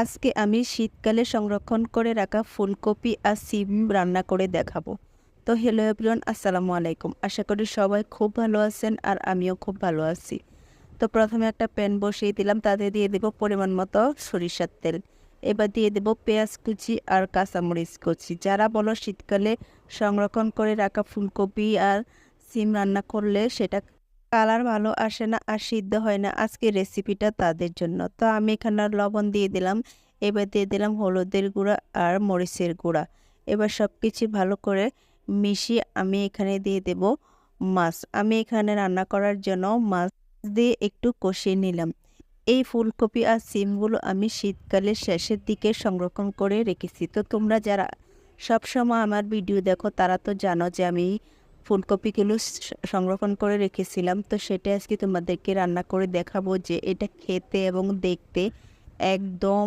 আজকে আমি শীতকালে সংরক্ষণ করে রাখা ফুলকপি আর সিম রান্না করে দেখাবো। তো হ্যালো এভরিওয়ান আসসালামু আলাইকুম। আশা করি সবাই খুব ভালো আছেন আর আমিও খুব ভালো আছি। তো প্রথমে একটা প্যান বসিয়ে দিলাম, তাতে দিয়ে দেবো পরিমাণ মতো সরিষার তেল। এবার দিয়ে দেবো পেঁয়াজ কুচি আর কাঁচামরিচ কুচি। যারা বলো শীতকালে সংরক্ষণ করে রাখা ফুলকপি আর সিম রান্না করলে সেটা কালার ভালো আসে না আর সিদ্ধ হয় না। আজকে রেসিপিটা তাদের জন্য। তো আমি এখানে লবণ দিয়ে দিলাম। এবার দিয়ে দিলাম হলুদের গুঁড়া আর মরিচের গুঁড়া। এবার সব কিছু ভালো করে মিশিয়ে আমি এখানে দিয়ে দেব মাছ। আমি এখানে রান্না করার জন্য মাছ দিয়ে একটু কষিয়ে নিলাম। এই ফুলকপি আর সিমগুলো আমি শীতকালের শেষের দিকে সংরক্ষণ করে রেখেছি। তো তোমরা যারা সবসময় আমার ভিডিও দেখো, তারা তো জানো যে আমি ফুলকপিগুলো সংরক্ষণ করে রেখেছিলাম। তো সেটা আজকে তোমাদেরকে রান্না করে দেখাবো যে এটা খেতে এবং দেখতে একদম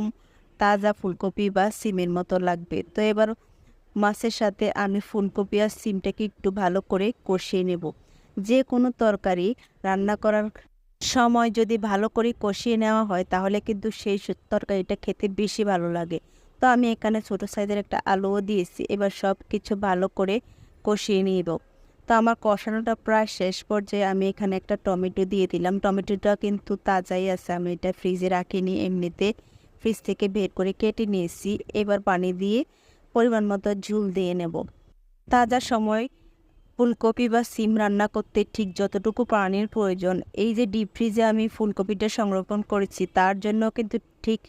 তাজা ফুলকপি বা সিমের মতো লাগবে। তো এবার মাছের সাথে আমি ফুলকপি আর সিমটাকে একটু ভালো করে কষিয়ে নেব। যে কোনো তরকারি রান্না করার সময় যদি ভালো করে কষিয়ে নেওয়া হয়, তাহলে কিন্তু সেই তরকারিটা খেতে বেশি ভালো লাগে। তো আমি এখানে ছোটো সাইজের একটা আলুও দিয়েছি। এবার সব কিছু ভালো করে কষিয়ে নিব। তো আমার কষানোটা প্রায় শেষ পর্যায়ে আমি এখানে একটা টমেটো দিয়ে দিলাম। টমেটোটা কিন্তু তাজাই আছে, আমি এটা ফ্রিজে রাখিনি এমনিতে। ফ্রিজ থেকে বের করে কেটে নিয়েছি। এবার পানি দিয়ে পরিমাণ মতো ঝুল দিয়ে নেব। তাজা সময় ফুলকপি বা সিম রান্না করতে ঠিক যতটুকু পানির প্রয়োজন, এই যে ডিপ ফ্রিজে আমি ফুলকপিটা সংরক্ষণ করেছি, তার জন্য কিন্তু ঠিক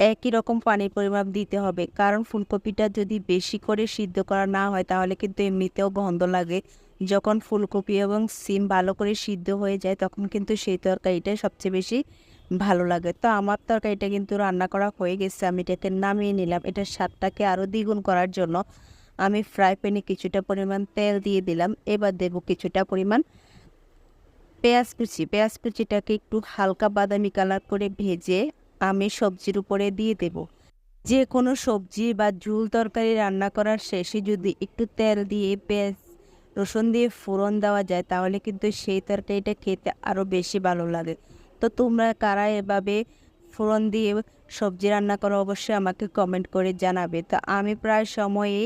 একই রকম পানির পরিমাপ দিতে হবে। কারণ ফুলকপিটা যদি বেশি করে সিদ্ধ করা না হয়, তাহলে কিন্তু এমনিতেও গন্ধ লাগে। যখন ফুলকপি এবং সিম ভালো করে সিদ্ধ হয়ে যায়, তখন কিন্তু সেই তরকারিটাই সবচেয়ে বেশি ভালো লাগে। তো আমার তরকারিটা কিন্তু রান্না করা হয়ে গেছে। আমি এটাকে নামিয়ে নিলাম। এটা স্বাদটাকে আরও দ্বিগুণ করার জন্য আমি ফ্রাই প্যানে কিছুটা পরিমাণ তেল দিয়ে দিলাম। এবার দেব কিছুটা পরিমাণ পেঁয়াজ কুচি। পেঁয়াজ কুচিটাকে একটু হালকা বাদামি কালার করে ভেজে আমি সবজির উপরে দিয়ে দেব। যে কোনো সবজি বা ঝুল তরকারি রান্না করার শেষে যদি একটু তেল দিয়ে পেঁয়াজ, রসুন দিয়ে ফোড়ন দেওয়া যায়, তাহলে কিন্তু সেই তরকারিটা খেতে আরও বেশি ভালো লাগে। তো তোমরা কারা এভাবে ফোড়ন দিয়ে সবজি রান্না করো অবশ্যই আমাকে কমেন্ট করে জানাবে। তো আমি প্রায় সময়ে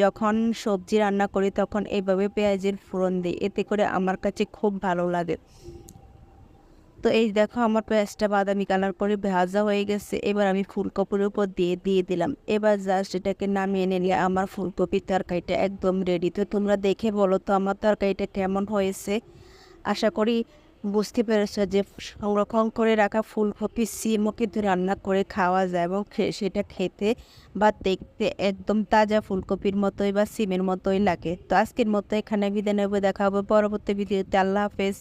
যখন সবজি রান্না করি তখন এইভাবে পেঁয়াজের ফোড়ন দিই, এতে করে আমার কাছে খুব ভালো লাগে। তো এই দেখো আমার পেঁয়াজটা বাদামি কালার করে ভাজা হয়ে গেছে। এবার আমি ফুলকপির উপর দিয়ে দিয়ে দিলাম। এবার জাস্ট এটাকে নামিয়ে নিলে আমার ফুলকপির তরকারিটা একদম রেডি তো তোমরা দেখে বলো তো আমার তরকারিটা কেমন হয়েছে? আশা করি বুঝতে পেরেছ যে সংরক্ষণ করে রাখা ফুলকপি সিমও কিন্তু রান্না করে খাওয়া যায় এবং সেটা খেতে বা দেখতে একদম তাজা ফুলকপির মতোই বা সিমের মতোই লাগে। তো আজকের মতো এখানে বিদায় নেব। দেখা হবে পরবর্তী ভিডিওতে। আল্লাহ হাফেজ।